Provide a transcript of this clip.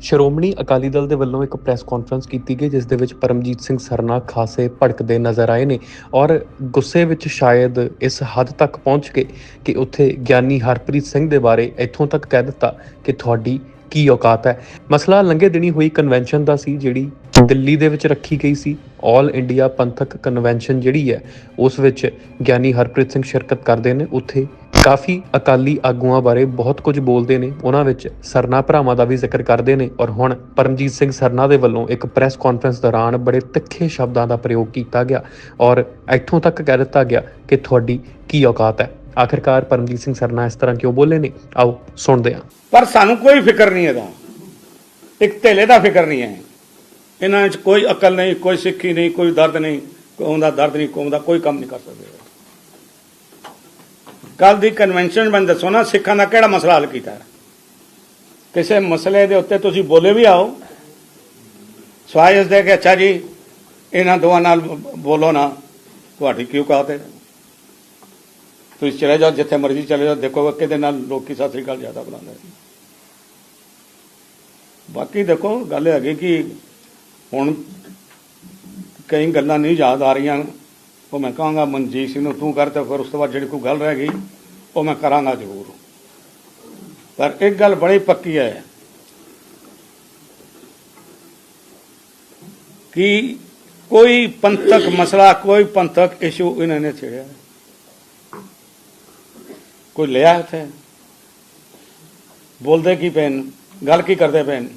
ਸ਼੍ਰੋਮਣੀ ਅਕਾਲੀ ਦਲ ਦੇ ਵੱਲੋਂ ਇੱਕ ਪ੍ਰੈਸ ਕਾਨਫਰੰਸ ਕੀਤੀ ਗਈ, ਜਿਸ ਦੇ ਵਿੱਚ ਪਰਮਜੀਤ ਸਿੰਘ ਸਰਨਾ ਖਾਸੇ ਭੜਕਦੇ ਨਜ਼ਰ ਆਏ ਨੇ ਔਰ ਗੁੱਸੇ ਵਿੱਚ ਸ਼ਾਇਦ ਇਸ ਹੱਦ ਤੱਕ ਪਹੁੰਚ ਕੇ ਕਿ ਉੱਥੇ ਗਿਆਨੀ ਹਰਪ੍ਰੀਤ ਸਿੰਘ ਦੇ ਬਾਰੇ ਇੱਥੋਂ ਤੱਕ ਕਹਿ ਦਿੱਤਾ ਕਿ ਤੁਹਾਡੀ ਕੀ ਔਕਾਤ ਹੈ। ਮਸਲਾ ਲੰਘੇ ਦਿਨੀ ਹੋਈ ਕਨਵੈਨਸ਼ਨ ਦਾ ਸੀ, ਜਿਹੜੀ ਦਿੱਲੀ ਦੇ ਵਿੱਚ ਰੱਖੀ ਗਈ ਸੀ। ਆਲ ਇੰਡੀਆ ਪੰਥਕ ਕਨਵੈਨਸ਼ਨ ਜਿਹੜੀ ਹੈ, ਉਸ ਵਿੱਚ ਗਿਆਨੀ ਹਰਪ੍ਰੀਤ ਸਿੰਘ ਸ਼ਿਰਕਤ ਕਰਦੇ ਨੇ। ਉੱਥੇ ਕਾਫੀ ਅਕਾਲੀ ਆਗੂਆਂ ਬਾਰੇ ਬਹੁਤ ਕੁਝ ਬੋਲਦੇ ਨੇ, ਉਹਨਾਂ ਵਿੱਚ ਸਰਨਾ ਭਰਾਵਾਂ ਦਾ ਵੀ ਜ਼ਿਕਰ ਕਰਦੇ ਨੇ ਔਰ ਹੁਣ ਪਰਮਜੀਤ ਸਿੰਘ ਸਰਨਾ ਦੇ ਵੱਲੋਂ ਇੱਕ ਪ੍ਰੈਸ ਕਾਨਫਰੰਸ ਦੌਰਾਨ ਬੜੇ ਤਿੱਖੇ ਸ਼ਬਦਾਂ ਦਾ ਪ੍ਰਯੋਗ ਕੀਤਾ ਗਿਆ ਔਰ ਇੱਥੋਂ ਤੱਕ ਕਹਿ ਦਿੱਤਾ ਗਿਆ ਕਿ ਤੁਹਾਡੀ ਕੀ ਔਕਾਤ ਹੈ। ਆਖਿਰਕਾਰ ਪਰਮਜੀਤ ਸਿੰਘ ਸਰਨਾ ਇਸ ਤਰ੍ਹਾਂ ਕਿਉਂ ਬੋਲੇ ਨੇ? ਆਓ ਸੁਣਦੇ ਹਾਂ। ਪਰ ਸਾਨੂੰ ਕੋਈ ਫਿਕਰ ਨਹੀਂ ਇਹਦਾ। ਇੱਕ ਧੇਲੇ ਦਾ ਫਿਕਰ ਨਹੀਂ ਹੈ। ਇਹਨਾਂ ਵਿੱਚ ਕੋਈ ਅਕਲ ਨਹੀਂ, ਕੋਈ ਸਿੱਖੀ ਨਹੀਂ, ਕੋਈ ਦਰਦ ਨਹੀਂ ਕੌਮ ਦਾ ਦਰਦ ਨਹੀਂ ਕੌਮ ਦਾ ਕੋਈ ਕੰਮ ਨਹੀਂ ਕਰ ਸਕਦੇ। ਕੱਲ ਦੀ ਕਨਵੈਨਸ਼ਨ ਮੈਂ ਦੱਸੋ ਨਾ, ਸਿੱਖਾਂ ਦਾ ਕਿਹੜਾ ਮਸਲਾ ਹੱਲ ਕੀਤਾ? ਕਿਸੇ ਮਸਲੇ ਦੇ ਉੱਤੇ ਤੁਸੀਂ ਬੋਲੇ ਵੀ ਆਓ। ਸਵਾਇ ਦੇ ਕਿ ਅੱਛਾ ਜੀ, ਇਹਨਾਂ ਦੋਵਾਂ ਨਾਲ ਬੋਲੋ ਨਾ। ਤੁਹਾਡੀ ਕਿਉਂ ਕਹਾਤੇ ਤੁਸੀਂ ਚਲੇ ਜਾਓ, ਜਿੱਥੇ ਮਰਜ਼ੀ ਚਲੇ ਜਾਓ। ਦੇਖੋ ਕਿਹਦੇ ਨਾਲ ਲੋਕੀ ਸਤਿ ਸ੍ਰੀ ਅਕਾਲ ਜ਼ਿਆਦਾ ਬੁਲਾਉਂਦੇ ਨੇ। ਬਾਕੀ ਦੇਖੋ, ਗੱਲ ਹੈਗੀ ਕਿ ਹੁਣ ਕਈ ਗੱਲਾਂ ਨਹੀਂ ਯਾਦ ਆ ਰਹੀਆਂ। ਉਹ ਮੈਂ ਕਹਾਂਗਾ, ਮਨਜੀਤ ਸਿੰਘ ਨੂੰ ਤੂੰ ਕਰ ਤੇ ਫਿਰ ਉਸ ਤੋਂ ਬਾਅਦ ਜਿਹੜੀ ਕੋਈ ਗੱਲ ਰਹਿ ਗਈ, ਉਹ ਮੈਂ ਕਰਾਂਗਾ ਜ਼ਰੂਰ। ਪਰ ਇੱਕ ਗੱਲ ਬੜੀ ਪੱਕੀ ਹੈ ਕਿ ਕੋਈ ਪੰਥਕ ਮਸਲਾ, ਕੋਈ ਪੰਥਕ ਇਸ਼ੂ ਇਹਨਾਂ ਨੇ ਛੇੜਿਆ। ਕੋਈ ਲਿਆ ਉੱਥੇ ਬੋਲਦੇ ਕੀ ਪੈਨ ਗੱਲ ਕੀ ਕਰਦੇ ਪੈਨ